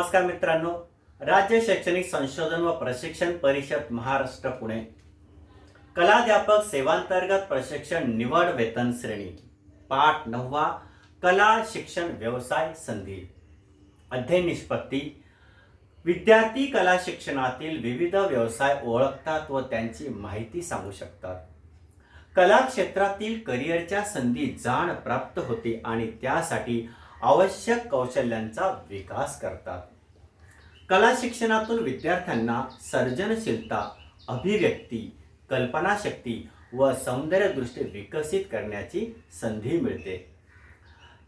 नमस्कार मित्रांनो. राज्य शैक्षणिक संशोधन व प्रशिक्षण परिषद महाराष्ट्र पुणे. कलाध्यापक सेवांतर्गत प्रशिक्षण निवड वेतन श्रेणी. पाठ नववा कला शिक्षण व्यवसाय संधी. अध्ययन निष्पत्ती. विद्यार्थी कला शिक्षणातील विविध व्यवसाय ओळखतात व त्यांची माहिती सांगू शकतात. कला क्षेत्रातील करिअरच्या संधी जाण प्राप्त होते आणि त्यासाठी आवश्यक कौशल्यांचा विकास करतात. कला शिक्षणातून विद्यार्थ्यांना सर्जनशीलता अभिव्यक्ती कल्पनाशक्ती व सौंदर्यदृष्टी विकसित करण्याची संधी मिळते.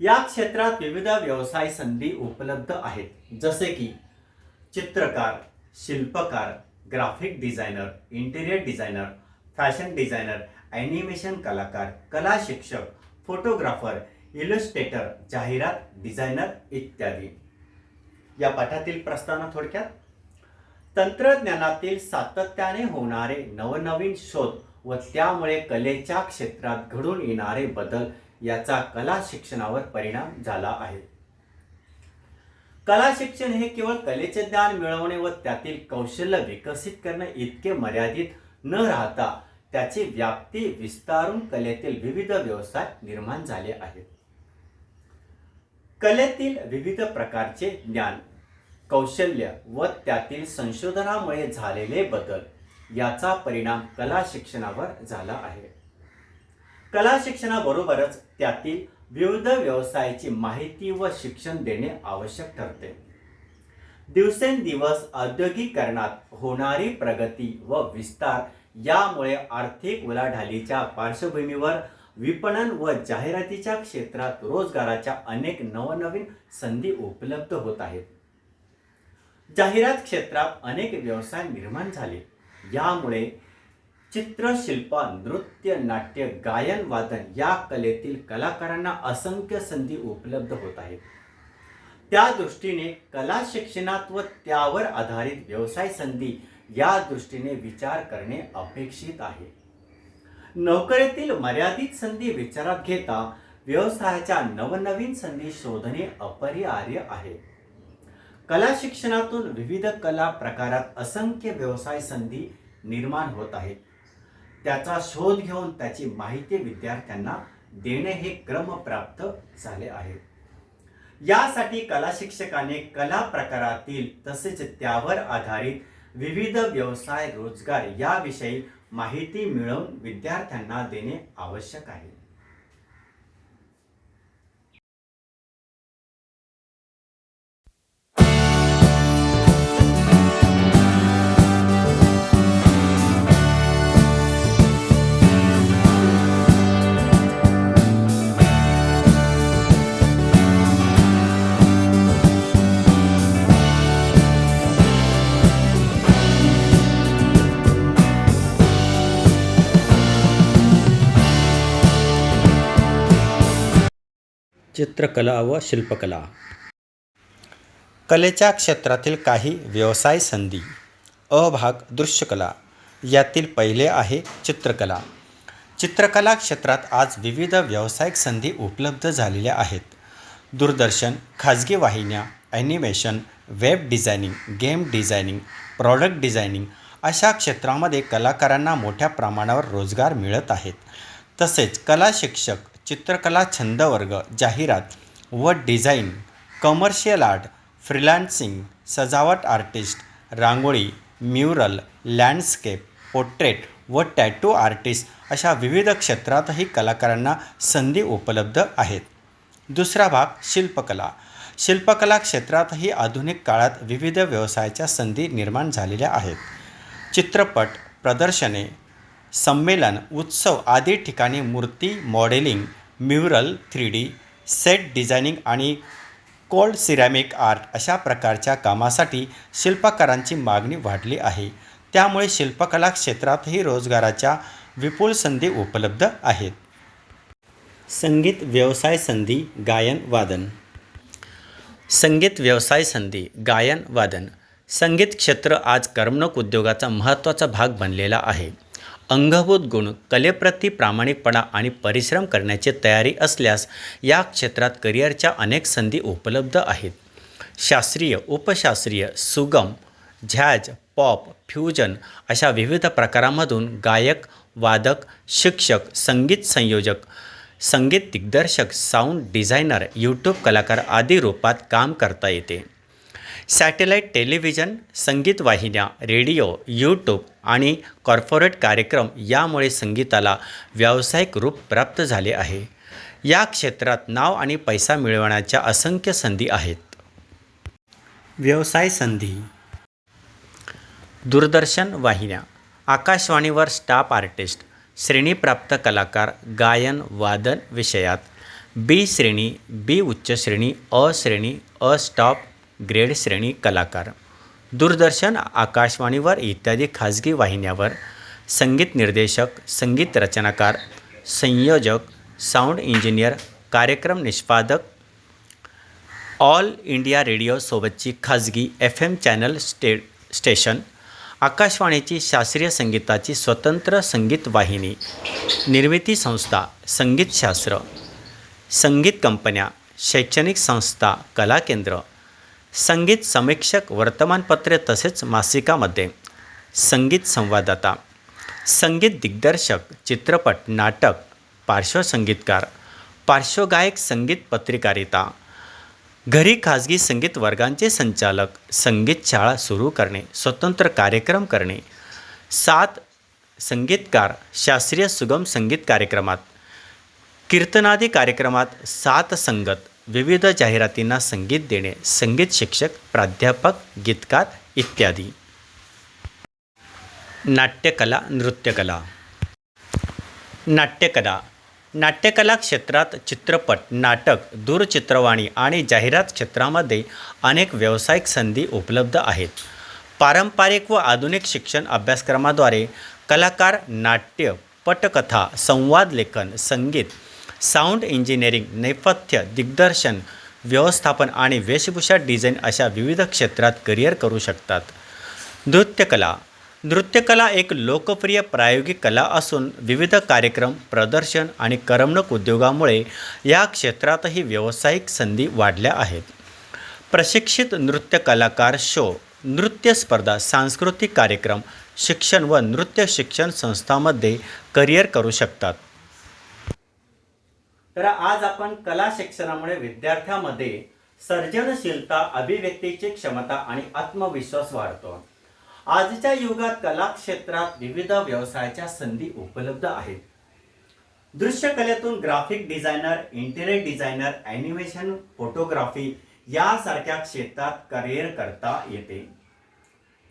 या क्षेत्रात विविध व्यवसाय संधी उपलब्ध आहेत. जसे की चित्रकार शिल्पकार graphic designer interior designer fashion designer animation कलाकार कला शिक्षक फोटोग्राफर इलस्ट्रेटर जाहिरात डिझायनर इत्यादी. या पाठातील प्रस्तावना थोडक्यात? तंत्रज्ञानातील सातत्याने होणारे नवनवीन शोध व त्यामुळे कलेच्या क्षेत्रात घडून येणारे बदल याचा कला शिक्षणावर परिणाम झाला आहे. कला शिक्षण हे केवळ कलेचे ज्ञान मिळवणे व त्यातील कौशल्य विकसित करणे इतके मर्यादित न राहता त्याची व्याप्ती विस्तारून कलेतील विविध व्यवसाय निर्माण झाले आहेत. कलेतील विविध प्रकारचे ज्ञान कौशल्य व त्यातील संशोधनामुळे झालेले बदल याचा परिणाम कला शिक्षणावर झाला आहे. कला शिक्षणाबरोबरच त्यातील विविध व्यवसायाची माहिती व शिक्षण देणे आवश्यक ठरते. दिवसेंदिवस औद्योगिकरणात होणारी प्रगती व विस्तार यामुळे आर्थिक उलाढालीच्या पार्श्वभूमीवर विपणन व जाहिरातीच्या क्षेत्रात रोजगाराच्या अनेक नवनवीन संधी उपलब्ध होत आहेत. जाहिरात क्षेत्रात अनेक व्यवसाय निर्माण झाले. यामुळे चित्रशिल्प नृत्य नाट्य गायन वादन या कलेतील कलाकारांना असंख्य संधी उपलब्ध होत आहेत. त्या दृष्टीने कला शिक्षणात व त्यावर आधारित व्यवसाय संधी या दृष्टीने विचार करणे अपेक्षित आहे. नोकरीतील मर्यादित संधी विचारात घेता व्यवसायाच्या नवनवीन संधी शोधणे अपरिहार्य आहे. कला शिक्षणातून विविध कला प्रकारात असंख्य व्यवसाय संधी निर्माण होत आहेत. त्याचा शोध घेऊन त्याची माहिती विद्यार्थ्यांना देणे हे क्रमप्राप्त झाले आहे. यासाठी कला शिक्षकाने कला प्रकारातील तसेच त्यावर आधारित विविध व्यवसाय रोजगार याविषयी माहिती मिळवून विद्यार्थ्यांना देणे आवश्यक आहे. चित्रकला व शिल्पकला. कलेच्या क्षेत्रातील काही व्यवसाय संधी अ भाग दृश्यकला यातील पहिले आहे चित्रकला. चित्रकला क्षेत्रात आज विविध व्यावसायिक संधी उपलब्ध झालेल्या आहेत. दूरदर्शन खाजगी वाहिन्या animation web designing game designing product designing अशा क्षेत्रामध्ये कलाकारांना मोठ्या प्रमाणावर रोजगार मिळत आहेत. तसेच कला शिक्षक चित्रकला छंद वर्ग जाहिरात व डिझाईन कमर्शियल आर्ट फ्रीलान्सिंग सजावट artist rangoli mural landscape portrait व टॅटू आर्टिस्ट अशा विविध क्षेत्रातही कलाकारांना संधी उपलब्ध आहेत. दुसरा भाग शिल्पकला. शिल्पकला क्षेत्रातही आधुनिक काळात विविध व्यवसायाच्या संधी निर्माण झालेल्या आहेत. चित्रपट प्रदर्शने संमेलन उत्सव आदी ठिकाणी मूर्ती modelling mural three D set designing आणि कोल्ड सिरॅमिक आर्ट अशा प्रकारच्या कामासाठी शिल्पकारांची मागणी वाढली आहे. त्यामुळे शिल्पकला क्षेत्रातही रोजगाराच्या विपुल संधी उपलब्ध आहेत. संगीत व्यवसाय संधी गायन वादन. संगीत व्यवसाय संधी गायन वादन. संगीत क्षेत्र आज करमणूक उद्योगाचा महत्त्वाचा भाग बनलेला आहे. अंगभूत गुण कलेप्रती प्रामाणिकपणा आणि परिश्रम करण्याची तयारी असल्यास या क्षेत्रात करिअरच्या अनेक संधी उपलब्ध आहेत. शास्त्रीय उपशास्त्रीय सुगम झॅज पॉप फ्युजन अशा विविध प्रकारांमधून गायक वादक शिक्षक संगीत संयोजक संगीत दिग्दर्शक साऊंड डिझायनर यूट्यूब कलाकार आदी रूपात काम करता येते. सॅटेलाईट टेलिव्हिजन संगीत वाहिन्या रेडिओ यूट्यूब आणि कॉर्पोरेट कार्यक्रम यामुळे संगीताला व्यावसायिक रूप प्राप्त झाले आहे. या क्षेत्रात नाव आणि पैसा मिळवण्याच्या असंख्य संधी आहेत. व्यवसाय संधी. दूरदर्शन वाहिन्या आकाशवाणीवर स्टाफ आर्टिस्ट श्रेणीप्राप्त कलाकार गायन वादन विषयात बी श्रेणी बी उच्च श्रेणी अ श्रेणी अ स्टॉप ग्रेड श्रेणी कलाकार दूरदर्शन आकाशवाणीवर इत्यादी खाजगी वाहिन्यावर संगीत निर्देशक संगीत रचनाकार संयोजक साऊंड इंजिनियर कार्यक्रम निष्पादक ऑल इंडिया रेडिओसोबतची खाजगी F M channel stay station आकाशवाणीची शास्त्रीय संगीताची स्वतंत्र संगीत वाहिनी निर्मिती संस्था संगीतशास्त्र संगीत कंपन्या शैक्षणिक संस्था कला केंद्र संगीत समीक्षक वर्तमानपत्रे तसेच मासिकामध्ये. संगीत संवाददाता. संगीत दिग्दर्शक चित्रपट नाटक पार्श्वसंगीतकार पार्श्वगायक संगीत पत्रिकारिता. घरी खाजगी संगीत वर्गांचे संचालक संगीत शाळा सुरू करणे स्वतंत्र कार्यक्रम करणे. सात संगीतकार शास्त्रीय सुगम संगीत कार्यक्रमात. कीर्तनादी कार्यक्रमात सात संगत. विविध जाहिरातींना संगीत देणे संगीत शिक्षक प्राध्यापक गीतकार इत्यादी. नाट्यकला नृत्यकला. नाट्यकला. नाट्यकला क्षेत्रात चित्रपट नाटक दूरचित्रवाणी आणि जाहिरात क्षेत्रामध्ये अनेक व्यावसायिक संधी उपलब्ध आहेत. पारंपरिक व आधुनिक शिक्षण अभ्यासक्रमाद्वारे कलाकार नाट्य पटकथा संवाद लेखन संगीत साऊंड इंजिनिअरिंग नेपथ्य दिग्दर्शन व्यवस्थापन आणि वेशभूषा डिझाईन अशा विविध क्षेत्रात करिअर करू शकतात. नृत्यकला. नृत्यकला एक लोकप्रिय प्रायोगिक कला असून विविध कार्यक्रम प्रदर्शन आणि करमणूक उद्योगामुळे या क्षेत्रातही व्यावसायिक संधी वाढल्या आहेत. प्रशिक्षित नृत्य कलाकार शो नृत्य स्पर्धा सांस्कृतिक कार्यक्रम शिक्षण व नृत्य शिक्षण संस्थांमध्ये करिअर करू शकतात. तर आज आपण कला शिक्षणामुळे विद्यार्थ्यांमध्ये सर्जनशीलता अभिव्यक्तीची क्षमता आणि आत्मविश्वास वाढतो. आजच्या युगात कला क्षेत्रात विविध व्यवसायाच्या संधी उपलब्ध आहेत. दृश्य कलेतून graphic designer interior designer animation photography यासारख्या क्षेत्रात करिअर करता येते.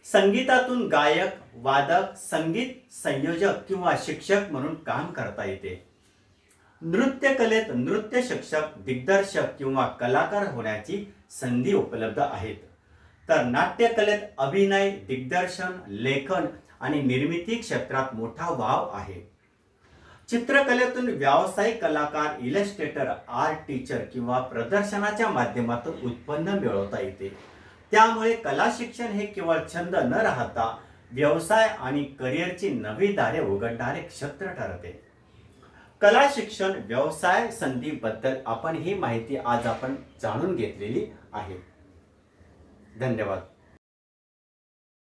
संगीतातून गायक वादक संगीत संयोजक किंवा शिक्षक म्हणून काम करता येते. नृत्य कलेत नृत्य शिक्षक दिग्दर्शक किंवा कलाकार होण्याची संधी उपलब्ध आहेत. तर नाट्यकलेत अभिनय दिग्दर्शन लेखन आणि निर्मिती क्षेत्रात मोठा वाव आहे. चित्रकलेतून व्यावसायिक कलाकार इलस्ट्रेटर आर्ट टीचर किंवा प्रदर्शनाच्या माध्यमातून उत्पन्न मिळवता येते. त्यामुळे कला शिक्षण हे केवळ छंद न राहता व्यवसाय आणि करिअरची नवी दारे उघडणारे क्षेत्र ठरते. कला शिक्षण व्यवसाय संधीबद्दल आपण ही माहिती आज आपण जाणून घेतलेली आहे. धन्यवाद.